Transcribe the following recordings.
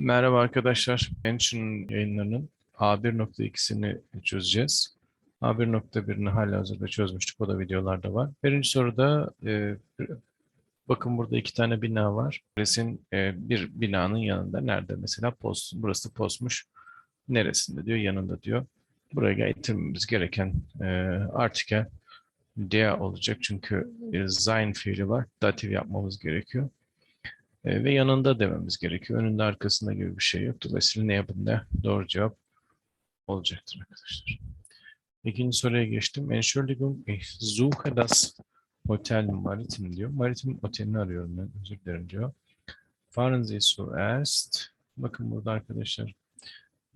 Merhaba arkadaşlar. Mention yayınlarının A1.2'sini çözeceğiz. A1.1'ini hala hazırda çözmüştük. O da videolarda var. Birinci soruda e, bakın burada iki tane bina var. Resim e, bir binanın yanında nerede? Mesela post. Burası postmuş. Neresinde diyor? Yanında diyor. Buraya getirmemiz gereken e, artikel der olacak. Çünkü e, sein fiili var. Datif yapmamız gerekiyor. E, ve yanında dememiz gerekiyor. Önünde arkasında gibi bir şey yok. Dolayısıyla ne yapın da doğru cevap olacaktır arkadaşlar. İkinci soruya geçtim. Entschuldigung, ich suche das Hotel Maritim diyor. Maritim otelini arıyorum ben. Özür dilerim diyor. Fahren Sie zuerst. Bakın burada arkadaşlar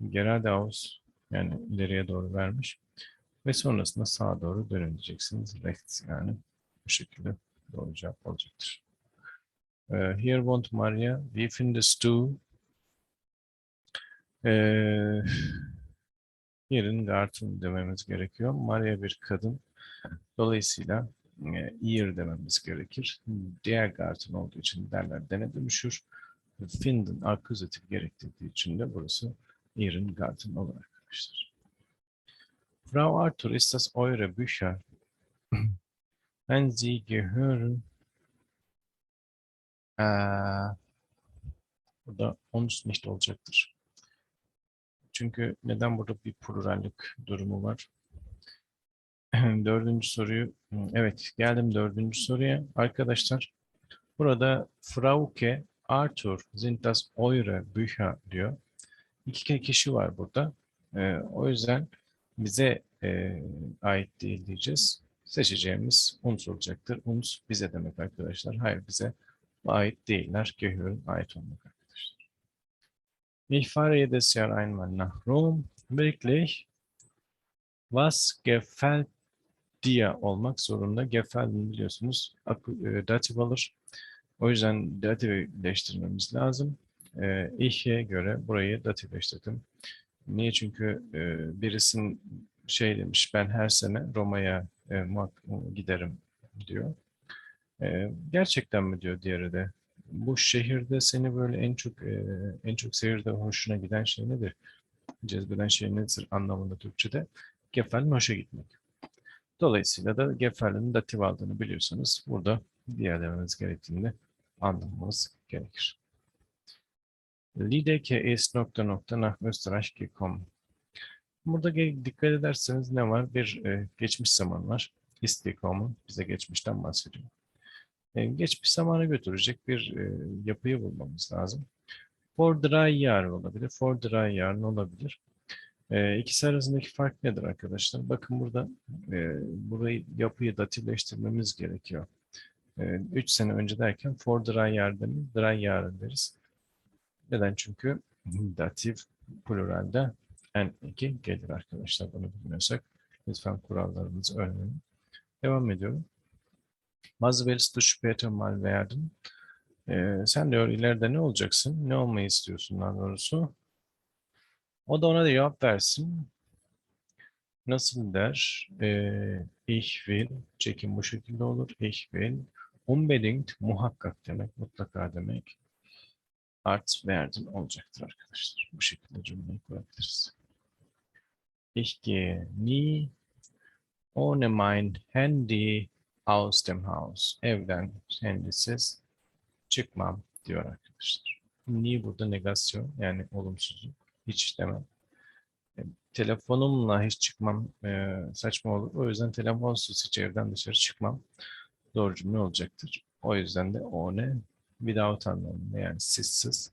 geradeaus yani ileriye doğru vermiş. Ve sonrasında sağa doğru dönün diyeceksiniz. Rechts yani bu şekilde doğru cevap olacaktır. Ee, here want Maria. Wie findest du ee, yerin Garten dememiz gerekiyor. Maria bir kadın. Dolayısıyla e, ear dememiz gerekir. Diğer Garten olduğu için derler dene dönüşür. Finden akuzatif gerektirdiği için de burası Ear'in Garten olur arkadaşlar. Frau Arthur, ist das eure Bücher? Wenn sie gehören ee, burada ons nicht olacaktır. Çünkü neden burada bir plurallik durumu var? Dördüncü soruyu, evet geldim dördüncü soruya. Arkadaşlar burada Frauke, Arthur, sind das eure Bücher diyor. İki kişi var burada. Ee, o yüzden bize e, ait değil diyeceğiz. Seçeceğimiz uns olacaktır. Uns bize demek arkadaşlar. Hayır bize ait değiller. Gehörün ait olmak arkadaşlar. Ich fahre jedes Jahr einmal nach Rom. Wirklich. Was gefällt dir olmak zorunda. Gefällt biliyorsunuz e, datif alır. O yüzden datifleştirmemiz lazım. E, göre burayı datifleştirdim. Niye? Çünkü e, birisinin şey demiş ben her sene Roma'ya e, giderim diyor. E, gerçekten mi diyor diğeri de. Bu şehirde seni böyle en çok e, en çok şehirde hoşuna giden şey nedir? Cezbeden şey nedir anlamında Türkçe'de? Gefallen hoşa gitmek. Dolayısıyla da gefallenin datif aldığını biliyorsanız burada diğer dememiz gerektiğini anlamamız gerekir. Lideke ist nokta nokta nach Österreich gekommen. Burada dikkat ederseniz ne var? Bir e, geçmiş zaman var. Ist gekommen bize geçmişten bahsediyor. E, geçmiş zamana götürecek bir e, yapıyı bulmamız lazım. For dry yar olabilir. For dry yarn olabilir. E, ikisi arasındaki fark nedir arkadaşlar? Bakın burada e, burayı yapıyı datifleştirmemiz gerekiyor. 3 e, sene önce derken for dry yar demeyiz, dry yarn deriz. Neden? Çünkü datif pluralde n2 gelir arkadaşlar. Bunu bilmiyorsak lütfen kurallarımızı öğrenelim. Devam ediyorum. Was willst du später mal werden? Ee, sen diyor ileride ne olacaksın? Ne olmayı istiyorsun daha doğrusu? O da ona da cevap versin. Nasıl der? Ee, ich will. Çekim bu şekilde olur. Ich will. Unbedingt muhakkak demek, mutlaka demek. Art werden olacaktır arkadaşlar. Bu şekilde cümleyi kurabiliriz. Ich gehe nie ohne mein Handy aus dem Haus. Evden kendisiz çıkmam diyor arkadaşlar. Niye burada negasyon yani olumsuzluk hiç demem. E, telefonumla hiç çıkmam e, saçma olur. O yüzden telefonsuz hiç evden dışarı çıkmam. Doğru cümle olacaktır. O yüzden de o ne? Without anlamında yani sizsiz.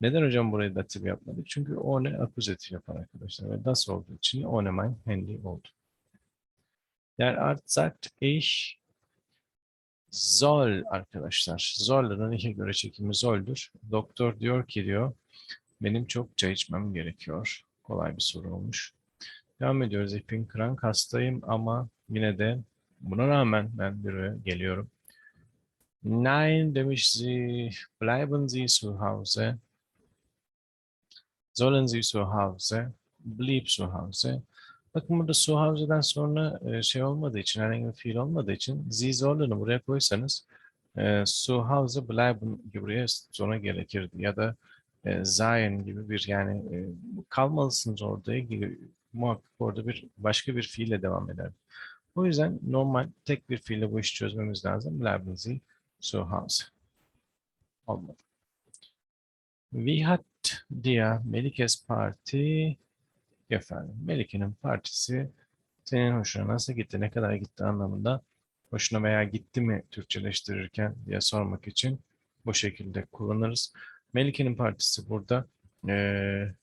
Neden hocam burayı datif yapmadık? Çünkü o ne akuzatif yapan arkadaşlar. Ve das olduğu için o ne mein handy oldu. Der Arzt sagt, ich Zol arkadaşlar. Zoll'ın iki göre çekimi zoldür. Doktor diyor ki diyor benim çok çay içmem gerekiyor. Kolay bir soru olmuş. Devam ediyoruz. İpin krank hastayım ama yine de buna rağmen ben bir geliyorum. Nein demiş sie, bleiben Sie zu Hause. Sollen Sie zu Hause, bleib zu Hause. Bakın burada su havzadan sonra şey olmadığı için, herhangi bir fiil olmadığı için sie zorlarını buraya koysanız e, su havza bleiben buraya sonra gerekirdi. Ya da e, sein gibi bir yani e, kalmalısınız orada gibi muhakkak orada bir başka bir fiille devam eder. O yüzden normal tek bir fiille bu işi çözmemiz lazım. Bleiben Sie zu Hause. Olmadı. Wie hat dir Melikes Party efendim Melike'nin partisi senin hoşuna nasıl gitti, ne kadar gitti anlamında hoşuna veya gitti mi Türkçeleştirirken diye sormak için bu şekilde kullanırız. Melike'nin partisi burada eee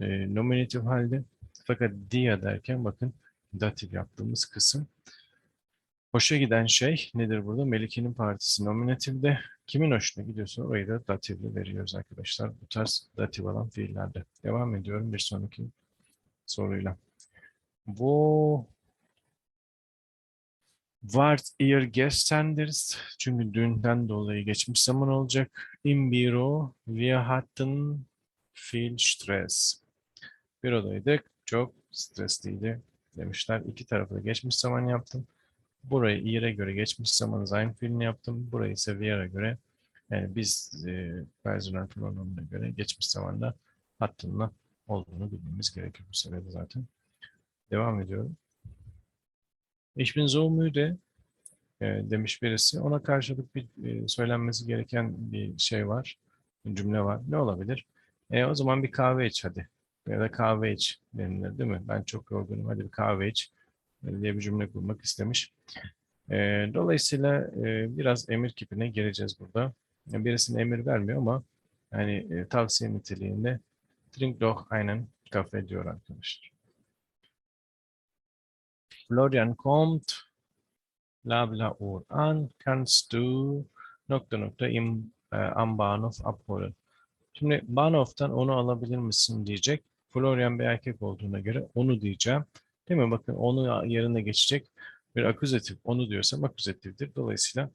e, nominatif halde fakat dia derken bakın datif yaptığımız kısım. Hoşa giden şey nedir burada? Melike'nin partisi nominatifde. Kimin hoşuna gidiyorsa orayı da datifle veriyoruz arkadaşlar. Bu tarz datif olan fiillerde. Devam ediyorum bir sonraki soruyla. Bu Wart ihr gestern'deriz. Çünkü dünden dolayı geçmiş zaman olacak. Im Büro wir hatten viel Stress. Bürodaydık. Çok stresliydi demişler. İki tarafı da geçmiş zaman yaptım. Burayı ihre göre geçmiş zaman sein fiilini yaptım. Burayı ise were'a göre yani biz e, personel pronomuna göre geçmiş zamanda hattınla olduğunu bilmemiz gerekiyor bu sırada zaten. Devam ediyorum. Ich bin so e, demiş birisi. Ona karşılık bir e, söylenmesi gereken bir şey var. Bir cümle var. Ne olabilir? E, o zaman bir kahve iç hadi. Ya da kahve iç denilir değil mi? Ben çok yorgunum hadi bir kahve iç diye bir cümle kurmak istemiş. E, dolayısıyla e, biraz emir kipine gireceğiz burada. Birisine emir vermiyor ama yani e, tavsiye niteliğinde drink doch einen Kaffee diyor arkadaşlar. Florian kommt, bla bla Uhr an, kannst du nokta nokta im e, am Bahnhof abholen. Şimdi Bahnhof'tan onu alabilir misin diyecek. Florian bir erkek olduğuna göre onu diyeceğim. Değil mi? Bakın onu yerine geçecek bir akuzatif. Onu diyorsam akuzatiftir. Dolayısıyla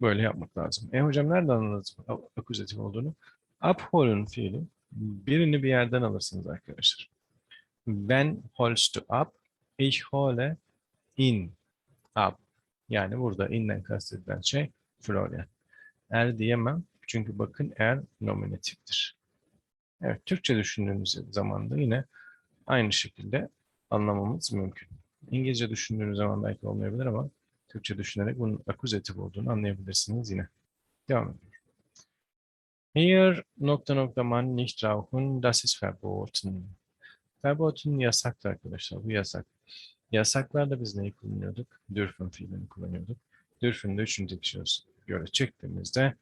böyle yapmak lazım. E hocam nereden anladınız akuzatif olduğunu? Abholen fiili birini bir yerden alırsınız arkadaşlar. Ben holst du ab, ich hole in ab. Yani burada in'den kastedilen şey Florian. Er diyemem. Çünkü bakın er nominatiftir. Evet, Türkçe düşündüğümüz zaman da yine aynı şekilde anlamamız mümkün. İngilizce düşündüğünüz zaman belki olmayabilir ama Türkçe düşünerek bunun akuzatif olduğunu anlayabilirsiniz yine. Devam ediyorum. Hier nokta nokta man nicht rauchen, das ist verboten. Verboten yasaktı arkadaşlar, bu yasak. Yasaklarda biz neyi kullanıyorduk? Dürfen fiilini kullanıyorduk. Dürfen de üçüncü kişi göre çektiğimizde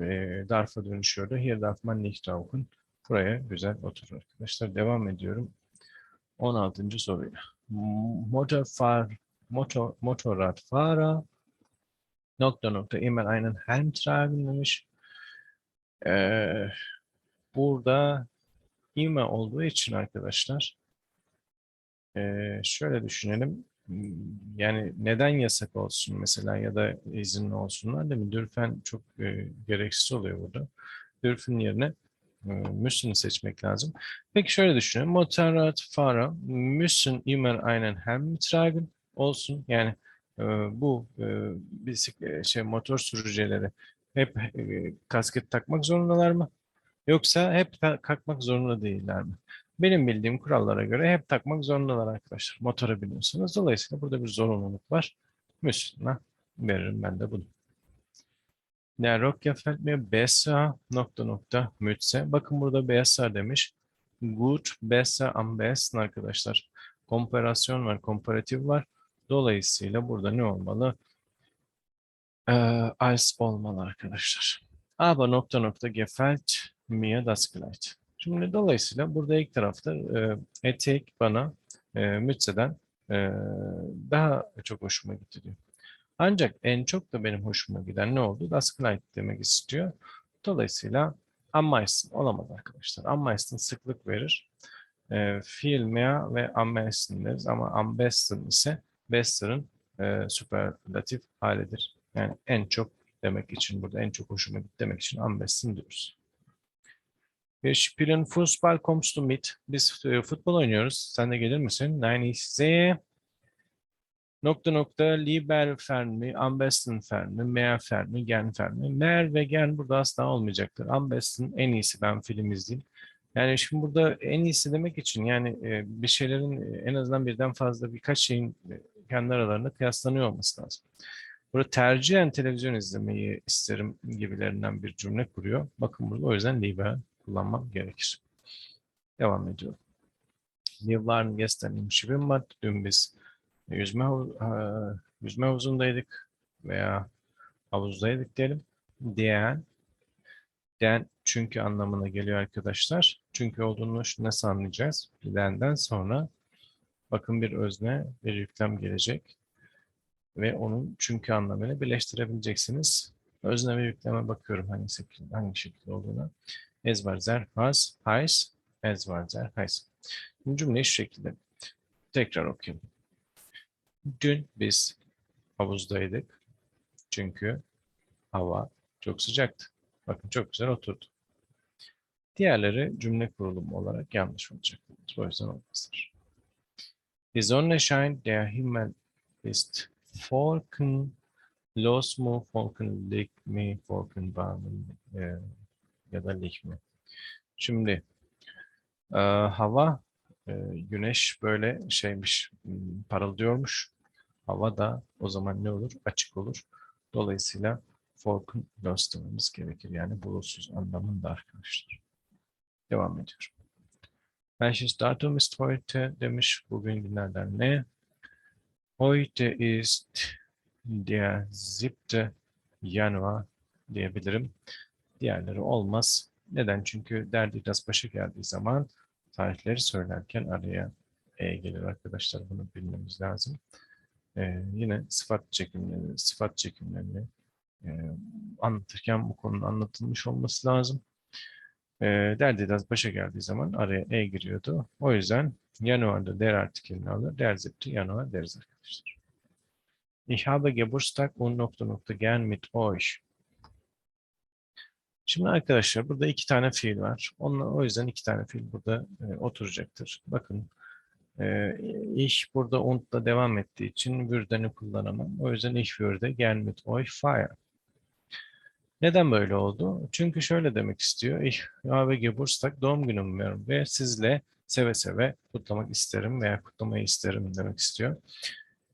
e, darfa dönüşüyordu. Hier darf man nicht rauchen. Buraya güzel oturur arkadaşlar. Devam ediyorum. 16. soruyla. Motorfar, motor, Motorradfahrer nokta nokta immer einen Helm tragen demiş. Burada ime olduğu için arkadaşlar şöyle düşünelim. Yani neden yasak olsun mesela ya da izinli olsunlar değil mi? Dürfen çok gereksiz oluyor burada. Dürfen yerine e, müssen seçmek lazım. Peki şöyle düşünelim. Motorrad Fahrer müssen immer einen Helm tragen olsun. Yani bu e, bisiklet şey motor sürücüleri hep e, kasket takmak zorundalar mı? Yoksa hep takmak zorunda değiller mi? Benim bildiğim kurallara göre hep takmak zorundalar arkadaşlar. Motora biniyorsunuz. Dolayısıyla burada bir zorunluluk var. Müslüman veririm ben de bunu. Der Rock gefällt besser nokta nokta mütse. Bakın burada besser demiş. Good, besser, am arkadaşlar. Komparasyon var, komparatif var. Dolayısıyla burada ne olmalı? Ee, als olmalı arkadaşlar. Aber nokta nokta gefällt mir das Kleid. Şimdi dolayısıyla burada ilk tarafta e, etek bana e, mütseden e, daha çok hoşuma gitti diyor. Ancak en çok da benim hoşuma giden ne oldu? Das Kleid demek istiyor. Dolayısıyla am meisten olamaz arkadaşlar. Am meisten sıklık verir. E, viel mehr ve am meisten deriz ama am besten ise bester'ın e, süperlatif halidir. Yani en çok demek için burada en çok hoşuma gitti demek için am besten diyoruz. Wir spielen Fußball, kommst du mit? Biz e, futbol oynuyoruz. Sen de gelir misin? Nein, ich sehe. Nokta nokta Lieber Fermi, Ambesten Fermi, Meyer Fermi, Gen Fermi. Meyer ve Gen burada asla olmayacaktır. Ambesten en iyisi ben film izleyeyim. Yani şimdi burada en iyisi demek için yani e, bir şeylerin e, en azından birden fazla birkaç şeyin kendi aralarında kıyaslanıyor olması lazım. Burada tercihen televizyon izlemeyi isterim gibilerinden bir cümle kuruyor. Bakın burada o yüzden Lieber kullanmam gerekir. Devam ediyorum. Yılların gestern Schwimmbad. Dün biz yüzme, e, yüzme havuzundaydık veya havuzdaydık diyelim. Diyen, den çünkü anlamına geliyor arkadaşlar. Çünkü olduğunu nasıl anlayacağız? Denden sonra bakın bir özne, bir yüklem gelecek ve onun çünkü anlamını birleştirebileceksiniz. Özne ve yükleme bakıyorum hangi şekilde, hangi şekilde olduğuna. Ez var zer, has, heiß, ez var zer, heiß. Şimdi şu şekilde tekrar okuyalım. Dün biz havuzdaydık. Çünkü hava çok sıcaktı. Bakın çok güzel oturdu. Diğerleri cümle kurulumu olarak yanlış olacak. O yüzden olmazlar. Die Sonne scheint, der Himmel ist wolkenlos mu, wolkenlich mi, wolkenbar mı, e, ya da lich mi? Şimdi e, hava, e, güneş böyle şeymiş, m, parıldıyormuş. Hava da o zaman ne olur? Açık olur. Dolayısıyla wolkenlos dememiz gerekir. Yani bulutsuz anlamında arkadaşlar. Devam ediyorum. Welches Datum ist heute demiş. Bugün günlerden ne? Heute ist der 7. Januar diyebilirim. Diğerleri olmaz. Neden? Çünkü derdi biraz başa geldiği zaman tarihleri söylerken araya e gelir arkadaşlar. Bunu bilmemiz lazım. Ee, yine sıfat çekimleri, sıfat çekimlerini e, anlatırken bu konunun anlatılmış olması lazım. E, derdi biraz başa geldiği zaman araya e giriyordu. O yüzden Januar'da der artikelini alır. Der zipti Januar deriz arkadaşlar. Ich habe Geburtstag und nokta nokta gern mit euch. Şimdi arkadaşlar burada iki tane fiil var. Onunla, o yüzden iki tane fiil burada e, oturacaktır. Bakın e, ich burada und'la devam ettiği için würden'i kullanamam. O yüzden ich würde gern mit euch feiern. Neden böyle oldu? Çünkü şöyle demek istiyor. Ich habe Geburtstag, doğum günüm var ve sizle seve seve kutlamak isterim veya kutlamayı isterim demek istiyor.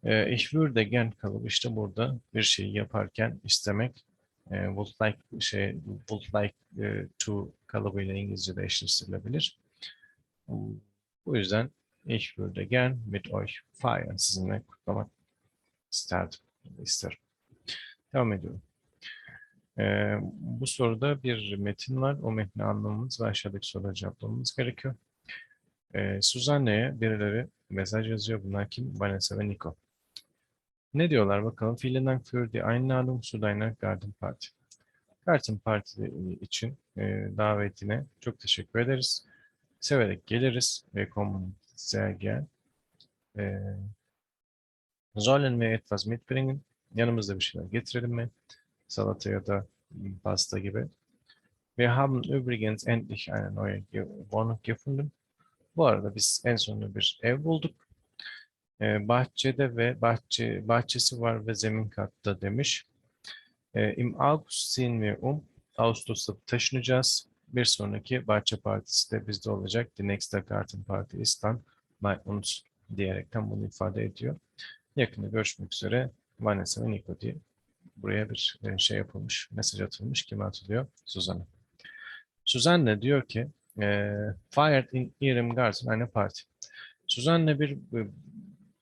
E, ich würde gern kalıbı işte burada bir şeyi yaparken istemek e, would like şey would like e, to kalıbıyla İngilizce'de eşleştirilebilir. Bu yüzden ich würde gern mit euch feiern. Sizinle kutlamak isterdim. isterim. Devam ediyorum. Ee, bu soruda bir metin var. O metni anlamamız ve aşağıdaki soruları cevaplamamız gerekiyor. Ee, Suzanne'ye birileri mesaj yazıyor. Bunlar kim? Vanessa ve Nico. Ne diyorlar bakalım? Vielen Dank für die Einladung zu deiner Garten Party. Garten Party için e, davetine çok teşekkür ederiz. Severek geliriz. Ve kommen sehr gern. E, sollen wir etwas mitbringen? Yanımızda bir şeyler getirelim mi? Salata ya da pasta gibi. Wir haben übrigens endlich eine neue Wohnung gefunden. Bu arada biz en sonunda bir ev bulduk. Ee, bahçede ve bahçe bahçesi var ve zemin katta demiş. Ee, Im August ziehen wir um. Ağustos'ta taşınacağız. Bir sonraki bahçe partisi de bizde olacak. Die nächste Garten Party ist dann bei uns diyerekten bunu ifade ediyor. Yakında görüşmek üzere. Vanessa ve Nico diye buraya bir e, şey yapılmış, mesaj atılmış. Kime atılıyor? Suzan'a. Suzanne diyor ki e, Fired in Ihrem Garten eine Party. Suzanne bir e,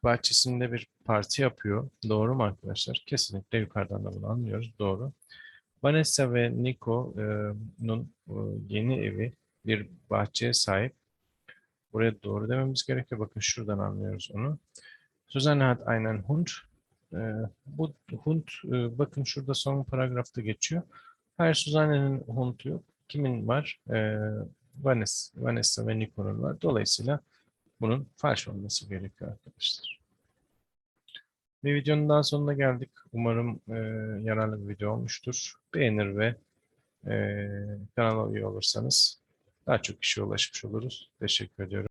bahçesinde bir parti yapıyor. Doğru mu arkadaşlar? Kesinlikle yukarıdan da bunu anlıyoruz. Doğru. Vanessa ve Nico'nun yeni evi bir bahçeye sahip. Buraya doğru dememiz gerekiyor. Bakın şuradan anlıyoruz onu. Susanne hat einen Hund. Ee, bu Hund e, bakın şurada son paragrafta geçiyor. Hayır Suzanne'nin Hund'u yok. Kimin var? Ee, Vanessa, Vanessa ve Nico'nun var. Dolayısıyla bunun falş olması gerekiyor arkadaşlar. Bir videonun daha sonuna geldik. Umarım e, yararlı bir video olmuştur. Beğenir ve e, kanala üye olursanız daha çok kişiye ulaşmış oluruz. Teşekkür ediyorum.